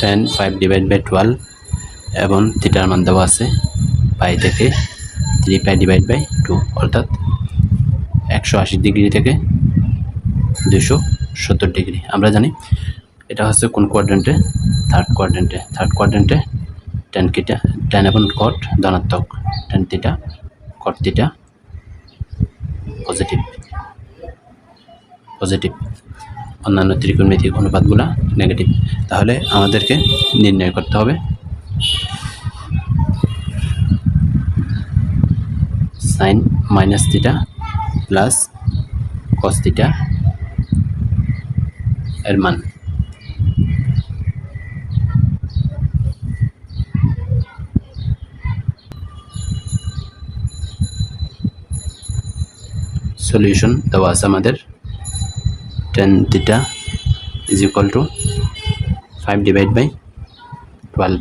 Tan five divide by twelve এবং থিটার মান দেওয়া আছে পাই থেকে three pi divide by two অর্থাৎ একশো আশি ডিগ্রি থেকে দুশো সত্তর ডিগ্রি আমরা জানি এটা হচ্ছে কোন কোয়াড্রেন্টে থার্ড কোয়াড্রেন্টে থার্ড কোয়াড্রেন্টে টেন কিটা টেন এবং কট ধনাত্মক। Tan theta cot theta positive positive অন্যান্য ত্রিকোণমিতিক অনুপাতগুলো নেগেটিভ তাহলে আমাদেরকে নির্ণয় করতে হবে। Sine minus theta plus cos theta এর মান। সলিউশন দেওয়া আছে আমাদের। Tan theta is equal to five divide by twelve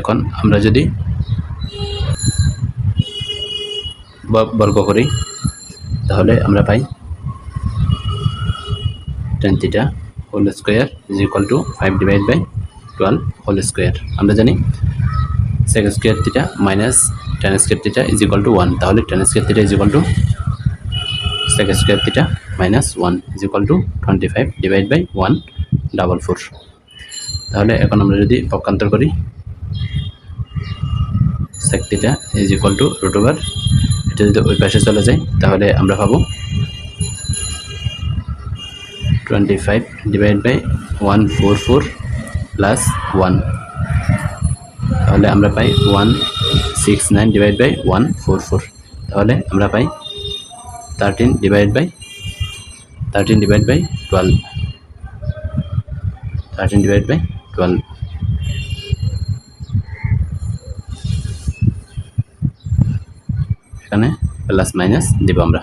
এখন আমরা যদি বর্গ করি, তাহলে আমরা পাই tan theta whole square is equal to five divide by twelve whole square আমরা জানি sec square theta minus tan square theta is equal to one তাহলে tan square theta is equal to sec square theta minus one is equal to twenty five divide by one double four তাহলে এখন আমরা যদি পক্ষান্তর করি sec theta is equal to root over এটা যদি ওই পাশে চলে যায়, তাহলে আমরা পাবো twenty five divide by one four four plus one তাহলে আমরা পাই one six nine divide by one four four তাহলে আমরা পাই thirteen divide by thirteen divide by twelve thirteen divide by twelve এখানে প্লাস মাইনাস দিব আমরা।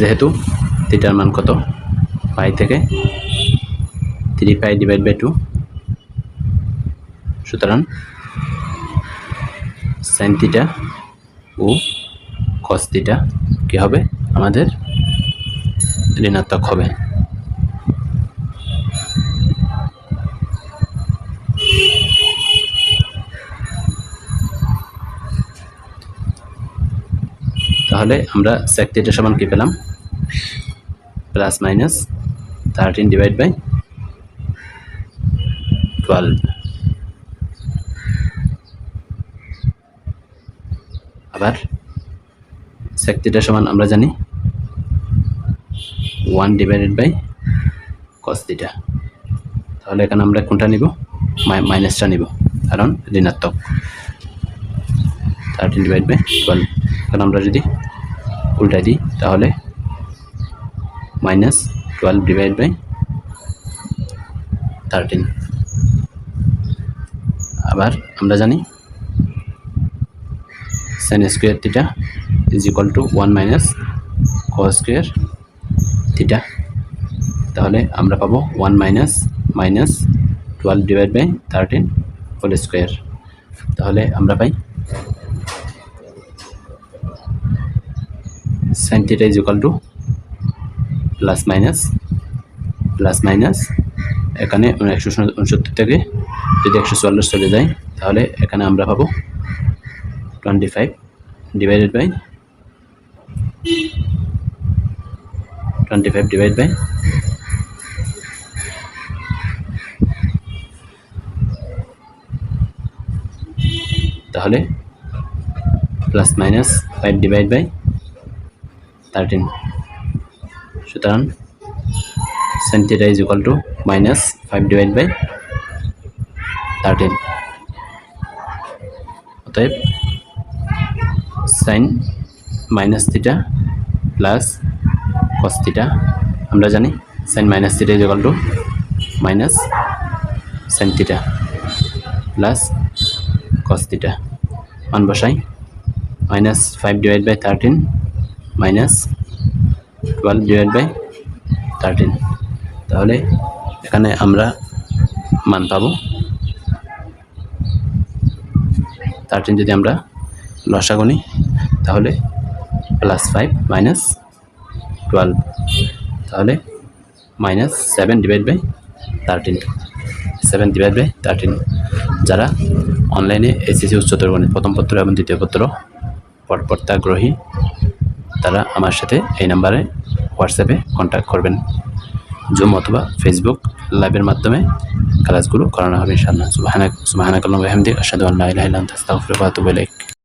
যেহেতু থিটার মান কত? পাই থেকে three pi divide by two সুতরাং সাইন থিটা ও কস থিটা কী হবে? আমাদের ঋণাত্মক হবে। তাহলে আমরা থিটা সমান কী পেলাম? Plus minus thirteen divide by twelve আবার সেক থিটা সমান আমরা জানি one divided by cos theta তাহলে এখানে আমরা কোনটা নিব? মাইনাসটা নিব, কারণ ঋণাত্মক। থার্টিন ডিভাইড বাই টুয়েলভ কারণ আমরা যদি উল্টাই দিই, তাহলে minus twelve divide by thirteen আবার আমরা জানি sine square theta is equal to one minus cos square theta তাহলে আমরা পাবো one minus minus twelve divide by thirteen whole square তাহলে আমরা পাই sine theta is equal to plus minus plus minus এখানে একশো উনসত্তর থেকে যদি একশো চুয়াল্লিশ চলে যায়, তাহলে এখানে আমরা পাবো twenty five divided by twenty five divide by তাহলে plus minus five divide by thirteen সুতরাং sine theta is equal to minus five divide by thirteen অতএব sine minus theta plus cos আমরা জানি sine minus theta is to minus sine theta plus cos theta মান বসাই minus five divide by thirteen minus twelve divide by thirteen তাহলে এখানে আমরা মান পাবো। থার্টিন যদি আমরা লসা গুনি তাহলে প্লাস ফাইভ মাইনাস টুয়েলভ তাহলে minus seven divide by thirteen seven divide by thirteen যারা অনলাইনে এসএসসি উচ্চতর গণিত, প্রথম পত্র এবং দ্বিতীয় পত্র পটপত্রাগ্রহী তারা আমার সাথে এই নাম্বারে হোয়াটসঅ্যাপে কন্ট্যাক্ট করবেন। জুম অথবা ফেসবুক লাইভের মাধ্যমে ক্লাসগুলো করানো হবে ইনশাআল্লাহ। সুবহানাক সুবহানাকাল্লাহু ওয়া বিহামদিকা, আশহাদু আল্লা ইলাহা ইল্লা আনতা আস্তাগফিরুকা ওয়া